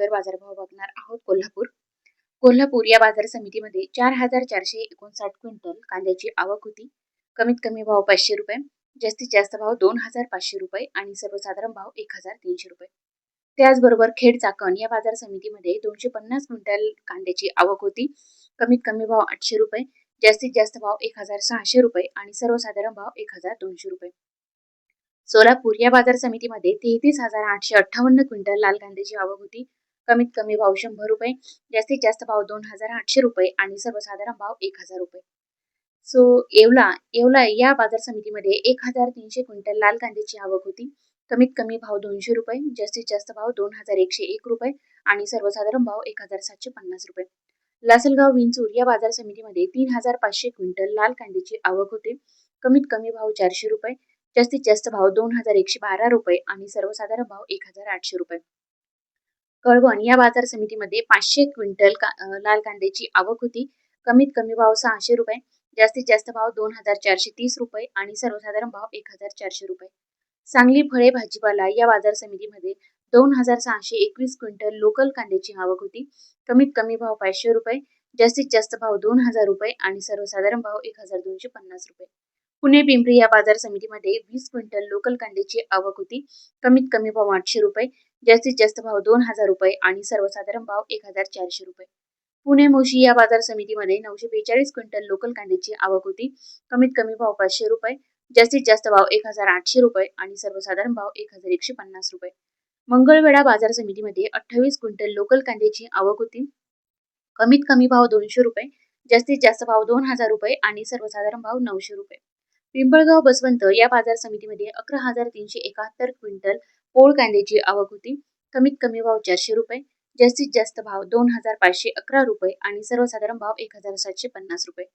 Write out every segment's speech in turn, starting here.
अगोदर बाजारभाव बघणार आहोत कोल्हापूर. कोल्हापूर या बाजार समितीमध्ये चार हजार चारशे एकोणसाठ क्विंटल कांद्याची आवक होती. कमीत कमी भाव पाचशे रुपये जास्तीत जास्त भाव दोन हजार पाचशे रुपये आणि सर्वसाधारण भाव एक हजार तीनशे रुपये. त्याचबरोबर खेड चाकण या बाजार समितीमध्ये दोनशे पन्नास क्विंटल कांद्याची आवक होती. कमीत कमी भाव आठशे रुपये जास्तीत जास्त भाव एक हजार सहाशे रुपये आणि सर्वसाधारण भाव एक हजार दोनशे रुपये. सोलापूर या बाजार समितीमध्ये तेहतीस हजार आठशे अठ्ठावन्न क्विंटल लाल कांद्याची आवक होती. कमीत कमी भाव शंभर रुपये जास्तीत जास्त भाव दोन हजार आठशे रुपये आणि सर्वसाधारण भाव एक हजार रुपये. सो येवला येवला या बाजार समितीमध्ये एक हजार तीनशे क्विंटल लाल कांद्याची आवक होती. कमीत कमी भाव दोनशे रुपये जास्तीत जास्त भाव दोन हजार एकशे एक रुपये आणि सर्वसाधारण भाव एक हजार सातशे पन्नास रुपये. लासलगाव विंचूर या बाजार समितीमध्ये तीन हजार पाचशे क्विंटल लाल कांद्याची आवक होते. कमीत कमी भाव चारशे रुपये जास्तीत जास्त भाव दोन हजार एकशे बारा रुपये आणि सर्वसाधारण भाव एक हजार आठशे रुपये. कळवण या बाजार समितीमध्ये पाचशे क्विंटल का लाल कांद्याची आवक होती. कमीत कमी भाव सहाशे रुपये जास्तीत जास्त भाव दोन हजार चारशे तीस रुपये आणि सर्वसाधारण भाव एक हजार चारशे रुपये. सांगली फळे भाजीपाला या बाजार समितीमध्ये दोन हजार सहाशे एकवीस क्विंटल लोकल कांद्याची आवक होती. कमीत कमी भाव पाचशे रुपये जास्तीत जास्त भाव दोन हजार रुपये आणि सर्वसाधारण भाव एक हजार दोनशे पन्नास रुपये. पुणे पिंपरी या बाजार समितीमध्ये वीस क्विंटल लोकल कांद्याची आवक होती. कमीत कमी भाव आठशे रुपये जास्तीत जास्त भाव दोन हजार रुपये आणि सर्वसाधारण भाव एक हजार चारशे रुपये. पुणे मोशी या बाजार समितीमध्ये नऊशे बेचाळीस क्विंटल लोकल कांद्याची आवक होती. कमीत कमी भाव पाचशे रुपये जास्तीत जास्त भाव एक हजार आठशे रुपये आणि सर्वसाधारण भाव एक हजार एकशे पन्नास रुपये. मंगळवेढा बाजार समितीमध्ये अठ्ठावीस क्विंटल लोकल कांद्याची आवक होती. कमीत कमी भाव दोनशे रुपये जास्तीत जास्त भाव दोन हजार रुपये आणि सर्वसाधारण भाव नऊशे रुपये. पिंपळगाव बसवंत या बाजार समितीमध्ये अकरा हजार तीनशे एकाहत्तर क्विंटल पोळ कांद्याची आवक होती. कमीत कमी भाव चारशे रुपये जास्तीत जास्त भाव दोन हजार पाचशे अकरा रुपये आणि सर्वसाधारण भाव एक हजार सातशे पन्नास रुपये.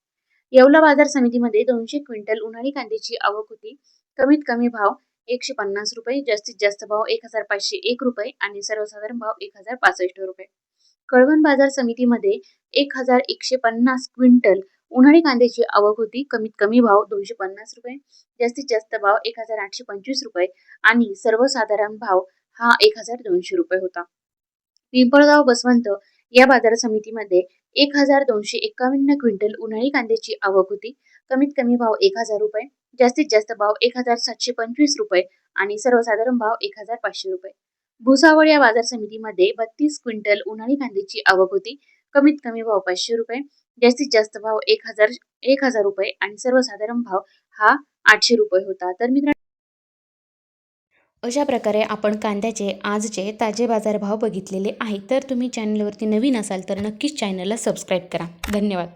येवला बाजार समितीमध्ये दोनशे क्विंटल उन्हाळी कांद्याची आवक होती. कमीत कमी भाव एकशे पन्नास रुपये जास्तीत जास्त भाव एक हजार पाचशे एक रुपये आणि सर्वसाधारण भाव एक हजार पासष्ट रुपये. कळवण बाजार समितीमध्ये एक हजार एकशे पन्नास क्विंटल उन्हाळी कांद्याची आवक होती. कमीत कमी भाव दोनशे पन्नास रुपये. जास्तीत जास्त भाव एक हजार आठशे पंचवीस रुपये. आणि सर्वसाधारण भाव हा एक हजार दोनशे रुपये होता. पिंपळगाव बसवंत या बाजार समितीमध्ये एक हजार दोनशे एकावन्न क्विंटल उन्हाळी कांद्याची आवक होती. कमीत कमी भाव एक हजार रुपये. जास्तीत जास्त भाव एक हजार सातशे पंचवीस रुपये. आणि सर्वसाधारण भाव एक हजार पाचशे रुपये. भुसावळ या बाजार समितीमध्ये बत्तीस क्विंटल उन्हाळी कांद्याची आवक होती. कमीत कमी भाव पाचशे रुपये. जास्तीत जास्त भाव एक हजार एक हजार रुपये आणि सर्वसाधारण भाव हा आठशे रुपये होता. तर मित्रांनो अशा प्रकारे आपण कांद्याचे आजचे ताजे बाजारभाव बघितलेले आहेत. तर तुम्ही चॅनलवरती नवीन असाल तर नक्कीच चॅनलला सबस्क्राईब करा. धन्यवाद.